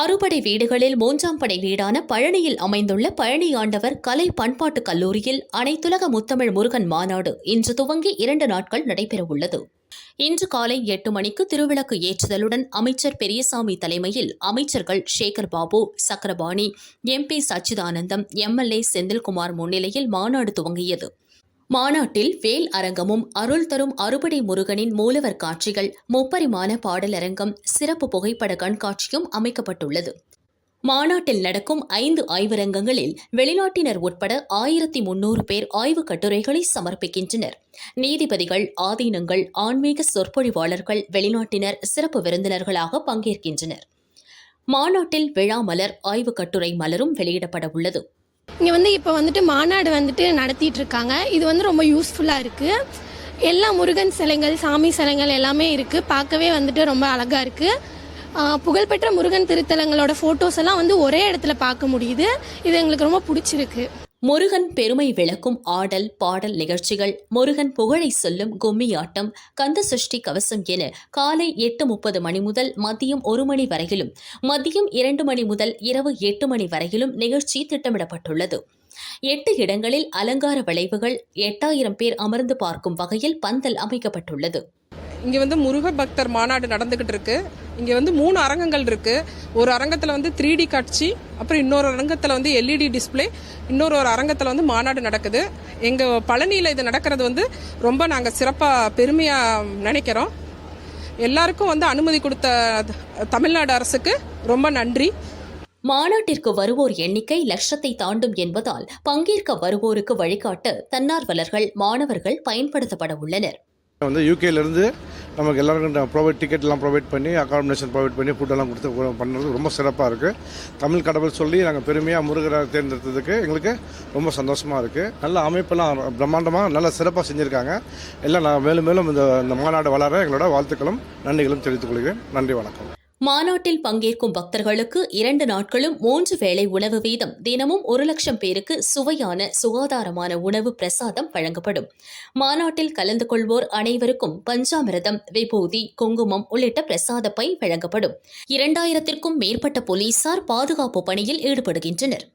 அறுபடை வீடுகளில் மூன்றாம் படை வீடான பழனியில் அமைந்துள்ள பழனி ஆண்டவர் கலை பண்பாட்டு கல்லூரியில் அனைத்துலக முத்தமிழ் முருகன் மாநாடு இன்று துவங்கி இரண்டு நாட்கள் நடைபெறவுள்ளது. இன்று காலை எட்டு மணிக்கு திருவிளக்கு ஏற்றுதலுடன் அமைச்சர் பெரியசாமி தலைமையில் அமைச்சர்கள் சேகர் பாபு சக்கரபாணி எம்பி சச்சிதானந்தம் எம்எல்ஏ செந்தில்குமார் முன்னிலையில் மாநாடு துவங்கியது. மாநாட்டில் வேல் அரங்கமும் அருள் தரும் அறுபடை முருகனின் மூலவர் காட்சிகள் முப்பரிமாண பாடலரங்கம் சிறப்பு புகைப்பட கண்காட்சியும் அமைக்கப்பட்டுள்ளது. மாநாட்டில் நடக்கும் ஐந்து ஆய்வரங்கங்களில் வெளிநாட்டினர் உட்பட ஆயிரத்தி முன்னூறு பேர் ஆய்வுக் கட்டுரைகளை சமர்ப்பிக்கின்றனர். நீதிபதிகள் ஆதீனங்கள் ஆன்மீக சொற்பொழிவாளர்கள் வெளிநாட்டினர் சிறப்பு விருந்தினர்களாக பங்கேற்கின்றனர். மாநாட்டில் விழா மலர் ஆய்வுக் கட்டுரை மலரும் வெளியிடப்பட உள்ளது இங்கே வந்து இப்போ வந்துட்டு மாநாடு வந்துட்டு நடத்திட்டு இருக்காங்க இது வந்து ரொம்ப யூஸ்ஃபுல்லாக இருக்குது எல்லா முருகன் சிலைகள் சாமி சிலைகள் எல்லாமே இருக்குது பார்க்கவே வந்துட்டு ரொம்ப அழகாக இருக்குது புகழ்பெற்ற முருகன் திருத்தலங்களோட ஃபோட்டோஸ் எல்லாம் வந்து ஒரே இடத்துல பார்க்க முடியுது. இது எங்களுக்கு ரொம்ப பிடிச்சிருக்கு. முருகன் பெருமை விளக்கும் ஆடல் பாடல் நிகழ்ச்சிகள் முருகன் புகழை சொல்லும் கும்மியாட்டம் கந்த சஷ்டி கவசம் என காலை எட்டு முப்பது மணி முதல் மதியம் ஒரு மணி வரையிலும் மதியம் இரண்டு மணி முதல் இரவு எட்டு மணி வரையிலும் நிகழ்ச்சி திட்டமிடப்பட்டுள்ளது. எட்டு இடங்களில் அலங்கார விளைவுகள் எட்டாயிரம் பேர் அமர்ந்து பார்க்கும் வகையில் பந்தல் அமைக்கப்பட்டுள்ளது. இங்கே வந்து முருக பக்தர் மாநாடு நடந்துக்கிட்டு இருக்கு. இங்கே வந்து மூணு அரங்கங்கள் இருக்கு. ஒரு அரங்கத்தில் வந்து த்ரீ டி காட்சி அப்புறம் இன்னொரு அரங்கத்தில் வந்து எல்இடி டிஸ்ப்ளே இன்னொரு ஒரு அரங்கத்தில் வந்து மாநாடு நடக்குது. எங்கள் பழனியில் இது நடக்கிறது வந்து ரொம்ப நாங்கள் சிறப்பாக பெருமையாக நினைக்கிறோம். எல்லாருக்கும் வந்து அனுமதி கொடுத்த தமிழ்நாடு அரசுக்கு ரொம்ப நன்றி. மாநாட்டிற்கு வருவோர் எண்ணிக்கை லட்சத்தை தாண்டும் என்பதால் பங்கேற்க வருவோருக்கு வழிகாட்ட தன்னார்வலர்கள் மாணவர்கள் பயன்படுத்தப்பட உள்ளனர். வந்து யூகேலேருந்து நமக்கு எல்லாருக்கும் ப்ரொவைட் டிக்கெட்லாம் ப்ரொவைட் பண்ணி அகாமடேஷன் ப்ரொவைட் பண்ணி ஃபுட்டெல்லாம் கொடுத்து பண்ணுறது ரொம்ப சிறப்பாக இருக்குது தமிழ் கடவுள் சொல்லி நாங்கள் பெருமையாக முருகரை தேர்ந்தெடுத்ததுக்கு எங்களுக்கு ரொம்ப சந்தோஷமாக இருக்குது நல்ல அமைப்பெல்லாம் பிரம்மாண்டமாக நல்லா சிறப்பாக செஞ்சுருக்காங்க. எல்லாம் நான் மேலும் மேலும் இந்த இந்த மாநாடு வளர எங்களோட வாழ்த்துக்களும் நன்றிகளும் தெரிவித்துக் கொள்கிறேன். நன்றி வணக்கம். மாநாட்டில் பங்கேற்கும் பக்தர்களுக்கு இரண்டு நாட்களும் மூன்று வேளை உணவு வீதம். தினமும் ஒரு லட்சம் பேருக்கு சுவையான சுகாதாரமான உணவு பிரசாதம் வழங்கப்படும். மாநாட்டில் கலந்து கொள்வோர் அனைவருக்கும் பஞ்சாமிரதம் விபூதி குங்குமம் உள்ளிட்ட பிரசாத பை வழங்கப்படும். இரண்டாயிரத்திற்கும் மேற்பட்ட போலீசார் பாதுகாப்பு பணியில் ஈடுபடுகின்றனர்.